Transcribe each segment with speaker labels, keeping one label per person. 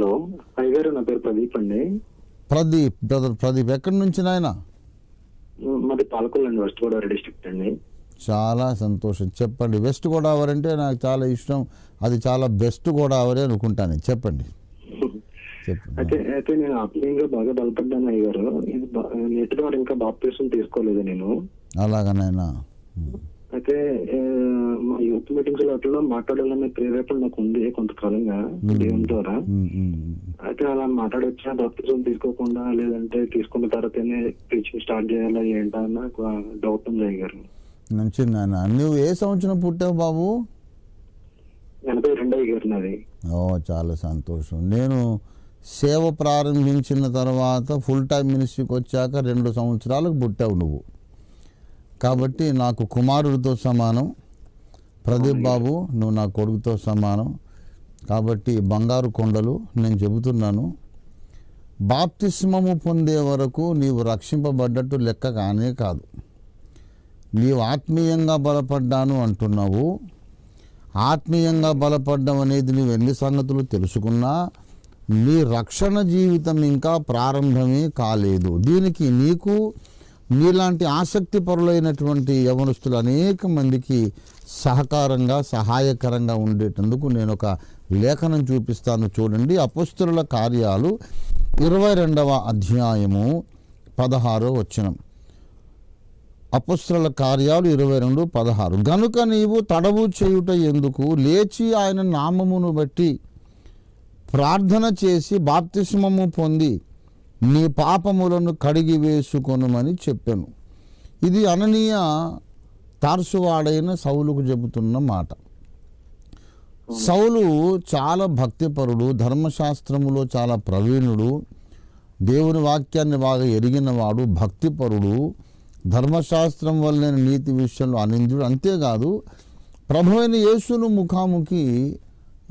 Speaker 1: Hello అయ్యగారు నా పేరు ప్రదీప్ అండి.
Speaker 2: ప్రదీప్ బ్రదర్ ప్రదీప్ ఎక్కడి నుంచి నాయన?
Speaker 1: మాది పాలకొల్లు అండి వెస్ట్ గోదావరి డిస్ట్రిక్ట్ అండి.
Speaker 2: చాలా సంతోషం. చెప్పండి వెస్ట్ గోదావరి అంటే నాకు చాలా ఇష్టం. అది చాలా బెస్ట్ గోదావరి అనుకుంటాను చెప్పండి.
Speaker 1: అయితే అయితే నేను ఆత్మీయంగా బాగా బలపడ్డాను అయ్యగారు ఇది నేటి ద్వారా ఇంకా బాప్తీసం తీసుకోలేదు నేను.
Speaker 2: అలాగనైనా
Speaker 1: అయితే మా యూత్ మీటింగ్స్ వాటిలో మాట్లాడాలనే ప్రేరేపణ నాకు ఉంది కొంతకాలంగా దేవుని ద్వారా. అయితే అలా మాట్లాడొచ్చా బాప్తిజం తీసుకోకుండా లేదంటే తీసుకున్న తర్వాతనే టీచింగ్ స్టార్ట్ చేయాలా ఏంటా అని నాకు డౌట్ ఉంది అయ్యగారు
Speaker 2: మంచిది నాయన నువ్వు ఏ సంవత్సరం పుట్టావు బాబు?
Speaker 1: ఎనభై రెండు అయ్యగారు నాది.
Speaker 2: ఓ చాలా సంతోషం. నేను సేవ ప్రారంభించిన తర్వాత ఫుల్ టైం మినిస్ట్రీకి వచ్చాక రెండు సంవత్సరాలకు పుట్టావు నువ్వు. కాబట్టి నాకు కుమారుడితో సమానం. ప్రదీప్ బాబు నువ్వు నా కొడుకుతో సమానం. కాబట్టి బంగారు కొండలు నేను చెబుతున్నాను. బాప్తిస్మము పొందే వరకు నీవు రక్షింపబడ్డట్టు లెక్క కానే కాదు. నీవు ఆత్మీయంగా బలపడ్డాను అంటున్నావు. ఆత్మీయంగా బలపడడం అనేది నువ్వు ఎన్ని సంగతులు తెలుసుకున్నా నీ రక్షణ జీవితం ఇంకా ప్రారంభమే కాలేదు. దీనికి నీకు నీలాంటి ఆసక్తి పరులైనటువంటి యవనస్తులు అనేక మందికి సహకారంగా సహాయకరంగా ఉండేటందుకు నేను ఒక లేఖనం చూపిస్తాను. చూడండి. అపస్తుల కార్యాలు ఇరవై రెండవ అధ్యాయము పదహారో వచనం. అపస్తుల కార్యాలు ఇరవై రెండు పదహారు. గనుక నీవు తడవు చేయుట ఎందుకు? లేచి ఆయన నామమును బట్టి ప్రార్థన చేసి బాప్తిస్మము పొంది నీ పాపములను కడిగి వేసుకొనుమని చెప్పాను. ఇది అననీయ తార్సువాడైన సౌలుకు చెబుతున్న మాట. సౌలు చాలా భక్తిపరుడు ధర్మశాస్త్రములో చాలా ప్రవీణుడు దేవుని వాక్యాన్ని బాగా ఎరిగినవాడు భక్తిపరుడు ధర్మశాస్త్రం వల్లనే నీతి విషయంలో అనిందుడు అంతేకాదు ప్రభు అయిన యేసును ముఖాముఖి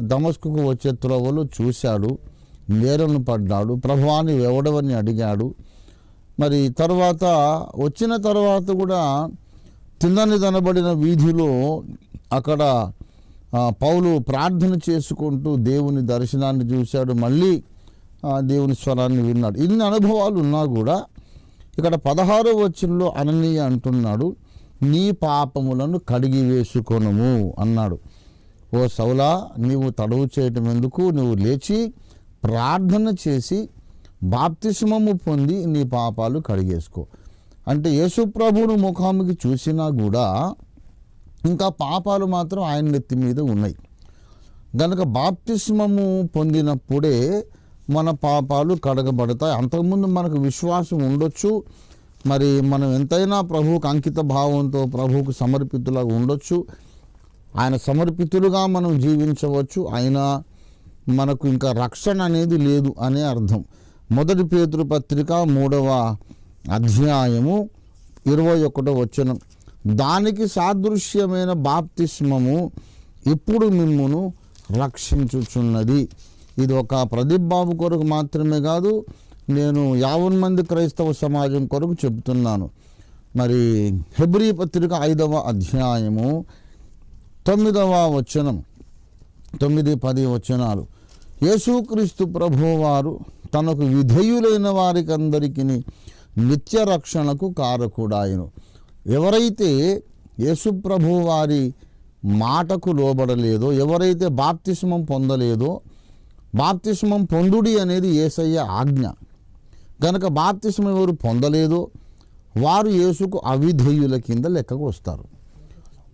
Speaker 2: దమస్కుకు వచ్చే త్రోవలో చూశాడు నేరను పడ్డాడు ప్రభువాన్ని ఎవడవని అడిగాడు. మరి తర్వాత వచ్చిన తర్వాత కూడా తిన్నని దనబడిన వీధిలో అక్కడ పౌలు ప్రార్థన చేసుకుంటూ దేవుని దర్శనాన్ని చూశాడు. మళ్ళీ దేవుని స్వరాన్ని విన్నాడు. ఇన్ని అనుభవాలు ఉన్నా కూడా ఇక్కడ పదహారో వచనంలో అననీయ అంటున్నాడు నీ పాపములను కడిగి వేసుకొనము అన్నాడు. ఓ సౌలా నీవు తడవు చేయటం ఎందుకు? నువ్వు లేచి ప్రార్థన చేసి బాప్తిస్మము పొంది నీ పాపాలు కడిగేసుకో. అంటే యేసుప్రభువును ముఖాముఖి చూసినా కూడా ఇంకా పాపాలు మాత్రం ఆయన నెత్తి మీద ఉన్నాయి. గనక బాప్తిస్మము పొందినప్పుడే మన పాపాలు కడగబడతాయి. అంతకుముందు మనకు విశ్వాసం ఉండొచ్చు. మరి మనం ఎంతైనా ప్రభువుకు అంకిత భావంతో ప్రభువుకు సమర్పితులాగా ఉండొచ్చు. ఆయన సమర్పితులుగా మనం జీవించవచ్చు. అయినా మనకు ఇంకా రక్షణ అనేది లేదు అనే అర్థం. మొదటి పేతురు పత్రిక మూడవ అధ్యాయము ఇరవై ఒకటో వచనం. దానికి సాదృశ్యమైన బాప్తిస్మము ఇప్పుడు మిమ్మును రక్షించుచున్నది. ఇది ఒక ప్రదీప్ బాబు కొరకు మాత్రమే కాదు నేను యావన్ మంది క్రైస్తవ సమాజం కొరకు చెబుతున్నాను. మరి హెబ్రీ పత్రిక ఐదవ అధ్యాయము తొమ్మిదవ వచనం తొమ్మిది పది వచనాలు. యేసుక్రీస్తు ప్రభువారు తనకు విధేయులైన వారికందరికీ నిత్య రక్షణకు కారకుడాయను. ఎవరైతే యేసుప్రభు వారి మాటకు లోబడలేదో ఎవరైతే బాప్తిస్మం పొందలేదో బాప్తిస్మం పొందుడి అనేది ఏసయ్య ఆజ్ఞ. గనక బాప్తిస్మం ఎవరు పొందలేదో వారు యేసుకు అవిధేయుల కింద లెక్కకు వస్తారు.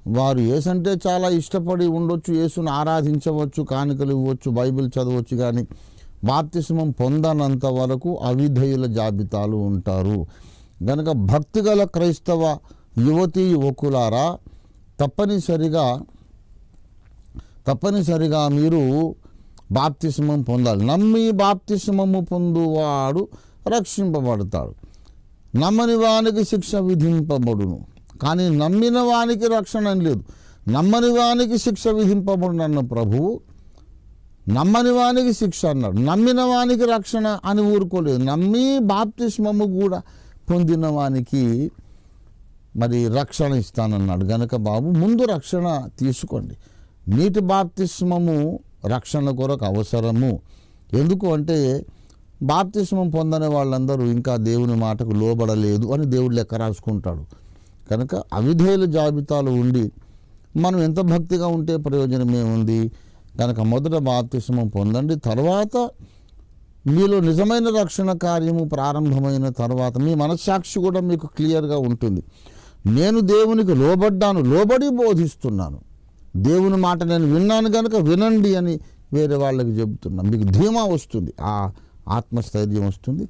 Speaker 2: వారు ఏసంటే చాలా ఇష్టపడి ఉండొచ్చు యేసును ఆరాధించవచ్చు కానుకలు ఇవ్వచ్చు బైబిల్ చదవచ్చు కానీ బాప్తిస్మం పొందనంత వరకు అవిధేయుల జాబితాలు ఉంటారు. గనక భక్తిగల క్రైస్తవ యువతీ యువకులారా తప్పనిసరిగా తప్పనిసరిగా మీరు బాప్తిస్మం పొందాలి. నమ్మి బాప్తిస్మము పొందువాడు రక్షింపబడతాడు. నమ్మని వానికి శిక్ష విధింపబడును. కానీ నమ్మిన వానికి రక్షణ లేదు. నమ్మని వానికి శిక్ష విధింపబడునన్న ప్రభువు నమ్మని వానికి శిక్ష అన్నాడు. నమ్మిన వానికి రక్షణ అని ఊరుకోలేదు. నమ్మి బాప్తిస్మము కూడా పొందిన వానికి మరి రక్షణ ఇస్తానన్నాడు. గనక బాబు ముందు రక్షణ తీసుకోండి. నీటి బాప్తిస్మము రక్షణ కొరకు అవసరము. ఎందుకు అంటే బాప్తిస్మం పొందని వాళ్ళందరూ ఇంకా దేవుని మాటకు లోబడలేదు అని దేవుడు లెక్క రాసుకుంటాడు. కనుక అవిధేయుల జాబితాలు ఉండి మనం ఎంత భక్తిగా ఉంటే ప్రయోజనం ఏముంది కనుక మొదట బాప్తిస్మం పొందండి. తర్వాత మీలో నిజమైన రక్షణ కార్యము ప్రారంభమైన తర్వాత మీ మనస్సాక్షి కూడా మీకు క్లియర్గా ఉంటుంది. నేను దేవునికి లోబడ్డాను లోబడి బోధిస్తున్నాను. దేవుని మాట నేను విన్నాను కనుక వినండి అని వేరే వాళ్ళకి చెబుతున్నాను మీకు ధీమా వస్తుంది ఆ ఆత్మస్థైర్యం వస్తుంది.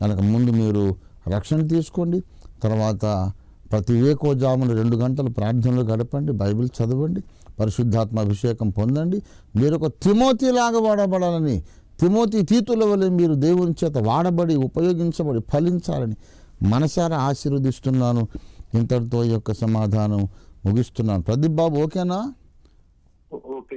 Speaker 2: కనుక ముందు మీరు రక్షణ తీసుకోండి. తర్వాత ప్రతి వేకోజామున రెండు గంటలు ప్రార్థనలు గడపండి బైబిల్ చదవండి పరిశుద్ధాత్మ అభిషేకం పొందండి. మీరు ఒక తిమోతిలాగా వాడబడాలని తిమోతి తీతుల వల్ల మీరు దేవుని చేత వాడబడి ఉపయోగించబడి ఫలించాలని మనసారా ఆశీర్వదిస్తున్నాను. ఇంతటితో ఈ యొక్క సమాధానం ముగిస్తున్నాను. ప్రదీప్ బాబు ఓకేనా?
Speaker 1: ఓకే